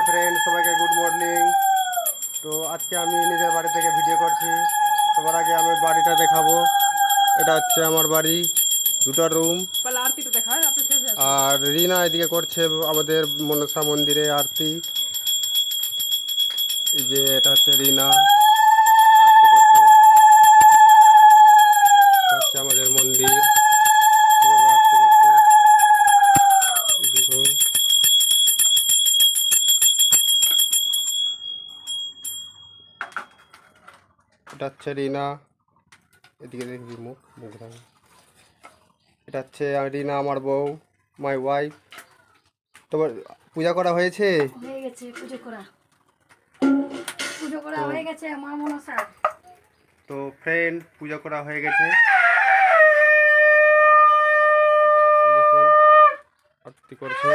Hello friend সবাইকে good morning তো আজকে আমি নিজের বাড়ি থেকে ভিডিও করছি। সবার আগে আমি বাড়িটা দেখাবো। এটা হচ্ছে আমার বাড়ি দুটো রুম আর রিনা এদিকে করছে আমাদের মনসা মন্দিরে আরতি। এই যে এটা হচ্ছে রিনা। এটা হচ্ছে রিনা। এদিকে দেখবি মুখ মুখ দেখা এটা হচ্ছে রিনা আমার বউ মাই ওয়াইফ তোমার পূজা করা হয়েছে? হয়ে গেছে পুজো করা। পুজো করা হয়ে গেছে মা মনসা। তো ফ্রেন্ড পূজা করা হয়ে গেছে। করছে।